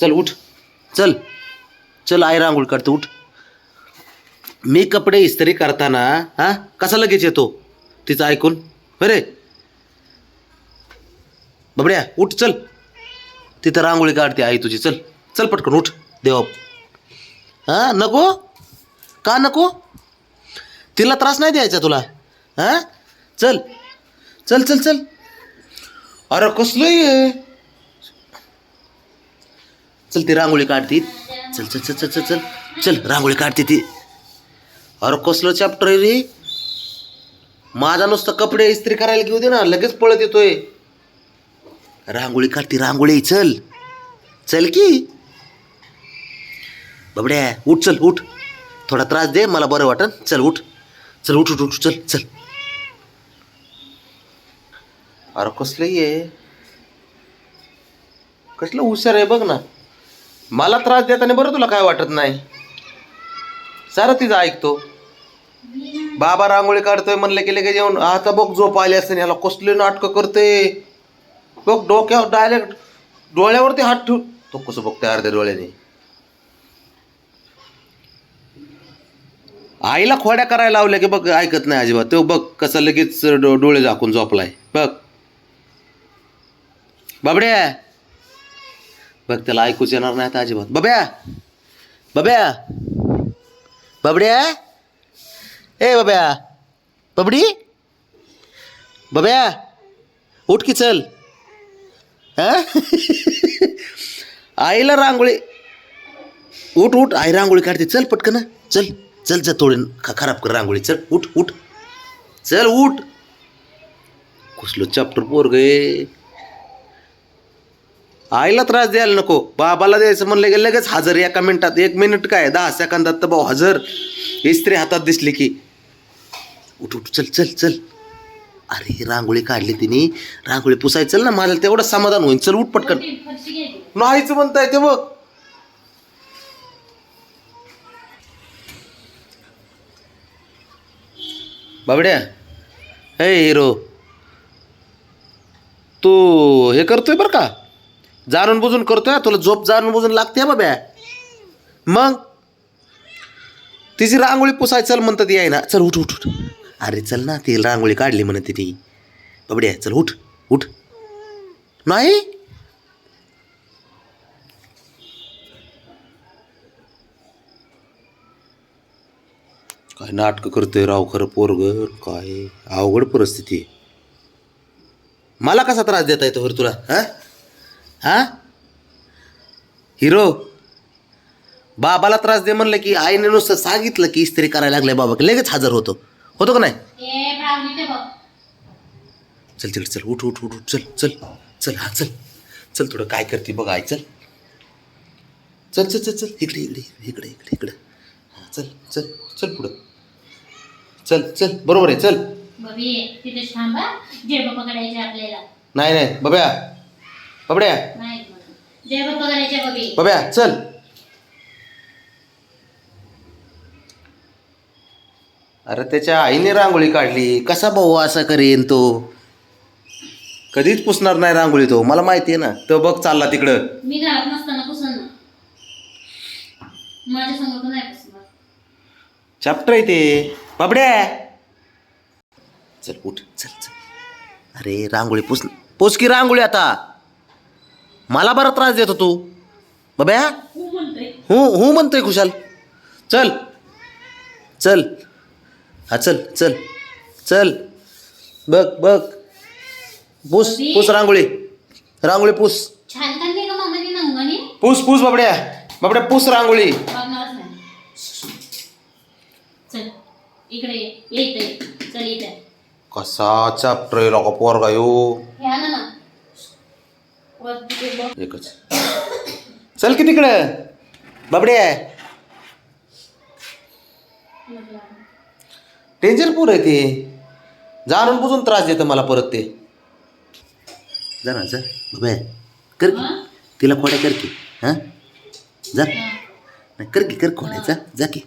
चल उठ. चल. चल आई रांगोळी काढतो उठ. मी कपडे इस्त्री करताना हा कसा लगेच येतो? तिचं ऐकून. हो बरे बबड्या उठ चल. तिथं रांगोळी काढते आई तुझी. चल. चल पटकन उठ. देवा. हा नको? का नको? तिला त्रास नाही द्यायचा तुला? हा? चल. चल चल चल. अरे कसलं आहे चल ती रांगोळी काढते. चल चल चल चल चल चल. चल रांगोळी काढते ती. अरे कसलं चॅप्टर आहे रे? माझा नुसतं कपडे इस्त्री करायला घेऊ दे ना लगेच पळत येतोय. रांगोळी काढते रांगोळी चल. चल की. बबड्या उठ चल उठ. थोडा त्रास दे मला बरं वाटन. चल उठ. चल उठ उठ उठ चल चल. अरे कसलं आहे कसलं हुशार आहे बघ ना. मला त्रास देताना बरं तुला काय वाटत नाही? सारं तिचं ऐकतो. बाबा रांगोळी काढतोय म्हणलं की लगेच येऊन आता बघ झोप आली असते याला कसले नाटकं करते बघ डोक्यावर डायरेक्ट डोळ्यावरती हात ठेवून तो कसं बघतोय अर्ध्या डोळ्याने? आईला खोड्या करायला लावल्या की बघ ऐकत नाही अजिबात. तो बघ कसं लगेच डो डोळे झाकून झोपलाय. बघ. बाबड्या बघ त्याला ऐकूच येणार नाही आता अजिबात. बब्या! बब्या! बबड्या! ए बब्या! बबडी! बब्या! उठ की चल. आईला रांगोळी. उठ उठ. आई रांगोळी काढते. चल पटकन. चल चल चल थोडी खराब कर रांगोळी. चल उठ उठ. चल उठ. कुसलं चॅप्टर पोर गे आईला त्रास द्यायला नको. बाबाला द्यायचं म्हणलं की लगेच हजर. एका मिनिटात एक मिनिट काय दहा सेकंदात तर भाऊ हजर. इस्त्री हातात दिसली की. उठ उठ चल चल चल. अरे रांगोळी काढली तिने. रांगोळी पुसायचं चल ना माझं तेवढं समाधान होईल चल उठ पटकन. नाहीच म्हणताय ते बघ. बाबड्या हे हिरो. तू हे करतोय बरं का? जाणून बुजून करतोय तुला झोप जाणून बुजून लागते बाब्या मग? तिची रांगोळी पुसाय चल म्हणतात ती आहे ना चल उठ उठ उठ. अरे चल ना ती रांगोळी काढली म्हणते ती. बाबड्या चल उठ उठ. नाही? काय नाटकं करतोय राव खरं पोरग? काय अवघड परिस्थिती मला कसा त्रास देता येतो बरं तुला हा? हा? हिरो बाबाला त्रास दे म्हणलं की आईने नुसतं सांगितलं की इस्त्री करायला लागले बाबा की लगेच हजर होतो. होतो का नाही? चल चल चल. उठ उठ उठ उठ. चल चल. चल हा चल. चल थोडं काय करते बघ आई. चल. चल चल चल चल. इकडे इकडे इकडे इकडे इकडे. हा चल चल चल पुढं. चल चल. बरोबर आहे चल. नाही नाही. बब्या बबड्या बाब्या जय बाप्पा बबी बब्या चल. अरे त्याच्या आईने रांगोळी काढली. कसा भाऊ असा करेन तो? कधीच पुसणार नाही रांगोळी तो. मला माहिती आहे ना. तो बघ चालला तिकडं. मी घरात नसताना पुसन माझ्या संग नाही पुसणार चॅप्टर आहे ते. बाबड्या चल उठ. चल चल. अरे रांगोळी पुस पुस की रांगोळी आता. मला बरा त्रास देतो तू. बाब्या हो? हो हो म्हणतोय खुशाल. चल. चल. हा चल चल. चल. बघ बघ. पुस पुस रांगोळी. रांगोळी पुस. पुस पुस बाबड्या. बाबड्या पुस रांगोळी. बघणारच नाही. चल इकडे एकच. चल की तिकडं. बाबड्या डेंजर पूर आहे ते. जाणून बुजून त्रास देतं मला परत ते. जा ना जा. बाबा कर की? तिला खोड्या कर की. हां? जा. नाही कर की कर खोड्या. जा जा की.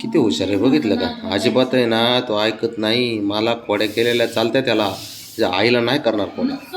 किती हुशार आहे बघितलं का? अजिबात आहे ना तो ऐकत नाही. मला खोड्या केलेल्या चालत्या त्याला. आईला नाही करणार नाटक